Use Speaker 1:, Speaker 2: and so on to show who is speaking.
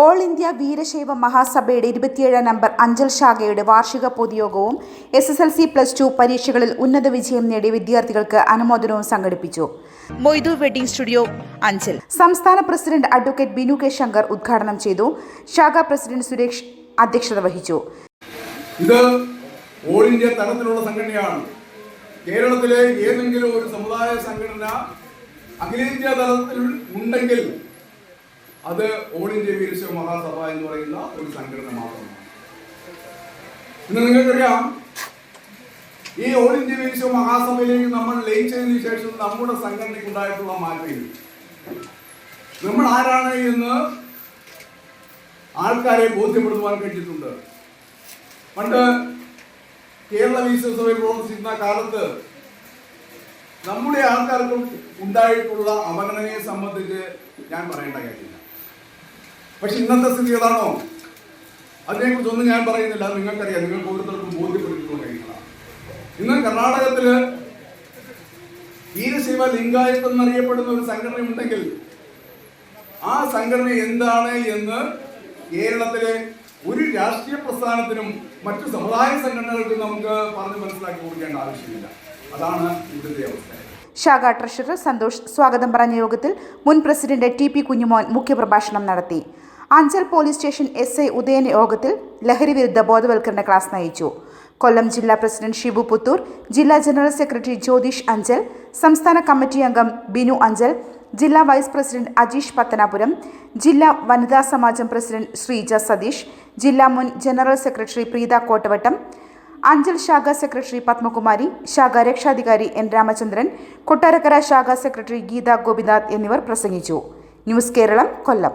Speaker 1: All India Veerashaiva മഹാസഭയുടെ ഇരുപത്തിയേഴാം number Anchal ശാഖയുടെ വാർഷിക പൊതുയോഗവും S S L C plus two പരീക്ഷകളിൽ ഉന്നത വിജയം നേടിയ വിദ്യാർത്ഥികൾക്ക് അനുമോദനവും സംഘടിപ്പിച്ചു.
Speaker 2: Moidu wedding studio Anchal.
Speaker 1: സംസ്ഥാന president advocate Binu K Shankar ഉദ്ഘാടനം ചെയ്തു. ശാഖാ പ്രസിഡന്റ് സുരേഷ് അധ്യക്ഷത വഹിച്ചു.
Speaker 3: ഇത് ഓൾ ഇന്ത്യ തലത്തിലുള്ള സംഘടനയാണ്. കേരളത്തിലെ ഏതെങ്കിലും ഒരു സമുദായ സംഘടന അഖിലേന്ത്യാ തലത്തിൽ ഉണ്ടെങ്കിൽ അത് ഓൾ ഇന്ത്യ വീരശൈവ മഹാസഭ എന്ന് പറയുന്ന ഒരു സംഘടന മാത്രമാണ്. ഇന്ന് നിങ്ങൾക്കറിയാം ഈ ഓൾ ഇന്ത്യ വീരശൈവ മഹാസഭയിലേക്ക് നമ്മൾ ലയിച്ചതിന് ശേഷം നമ്മുടെ സംഘടനയ്ക്ക് ഉണ്ടായിട്ടുള്ള മാറ്റങ്ങൾ നമ്മൾ ആരാണ് എന്ന് ആൾക്കാരെ ബോധ്യപ്പെടുത്തുവാൻ കഴിഞ്ഞിട്ടുണ്ട്. പണ്ട് കേരള വിശ്വസഭയിൽ പ്രവർത്തിച്ചിരുന്ന കാലത്ത് നമ്മുടെ ആൾക്കാർക്ക് ഉണ്ടായിട്ടുള്ള അവഗണനയെ സംബന്ധിച്ച് ഞാൻ പറയേണ്ട കാര്യമില്ല. പക്ഷെ ഇന്നത്തെ സ്ഥിതി ഏതാണോ? അതിനെക്കുറിച്ചൊന്നും ഞാൻ പറയുന്നില്ല. നിങ്ങൾക്കറിയാം. നിങ്ങൾക്ക് ഓരോരുത്തർക്കും ബോധ്യപ്പെട്ടിട്ടുള്ള കാര്യങ്ങളാണ് ഇന്ന് കർണാടകത്തിൽ വീരശൈവ ലിംഗായത്ത് എന്നറിയപ്പെടുന്ന ഒരു സംഘടന ഉണ്ടെങ്കിൽ ആ സംഘടന എന്താണ് എന്ന് കേരളത്തിലെ ഒരു രാഷ്ട്രീയ പ്രസ്ഥാനത്തിനും മറ്റു സമുദായ സംഘടനകൾക്കും നമുക്ക് പറഞ്ഞു മനസ്സിലാക്കി കൊടുക്കേണ്ട ആവശ്യമില്ല. അതാണ് ഇവിടുത്തെ അവസ്ഥ.
Speaker 1: ശാഖാ ട്രഷറർ സന്തോഷ് സ്വാഗതം പറഞ്ഞ യോഗത്തിൽ മുൻ പ്രസിഡന്റ് ടി പി കുഞ്ഞുമോൻ മുഖ്യപ്രഭാഷണം നടത്തി. Anchal police station S I Udayan യോഗത്തിൽ ലഹരി വിരുദ്ധ ബോധവൽക്കരണ ക്ലാസ് നയിച്ചു. കൊല്ലം ജില്ലാ പ്രസിഡന്റ് ഷിബു പുത്തൂർ ജില്ലാ ജനറൽ സെക്രട്ടറി ജ്യോതിഷ് അഞ്ചൽ സംസ്ഥാന കമ്മിറ്റി അംഗം ബിനു അഞ്ചൽ ജില്ലാ വൈസ് പ്രസിഡന്റ് അജീഷ് പത്തനാപുരം ജില്ലാ വനിതാ സമാജം പ്രസിഡന്റ് ശ്രീജ സതീഷ് ജില്ലാ മുൻ ജനറൽ സെക്രട്ടറി പ്രീത കോട്ടവട്ടം അഞ്ചൽ ശാഖ സെക്രട്ടറി പത്മകുമാരി ശാഖ രക്ഷാധികാരി എൻ രാമചന്ദ്രൻ കൊട്ടാരക്കര ശാഖാ സെക്രട്ടറി ഗീത ഗോപിനാഥ് എന്നിവർ പ്രസംഗിച്ചു. ന്യൂസ് കേരളം കൊല്ലം.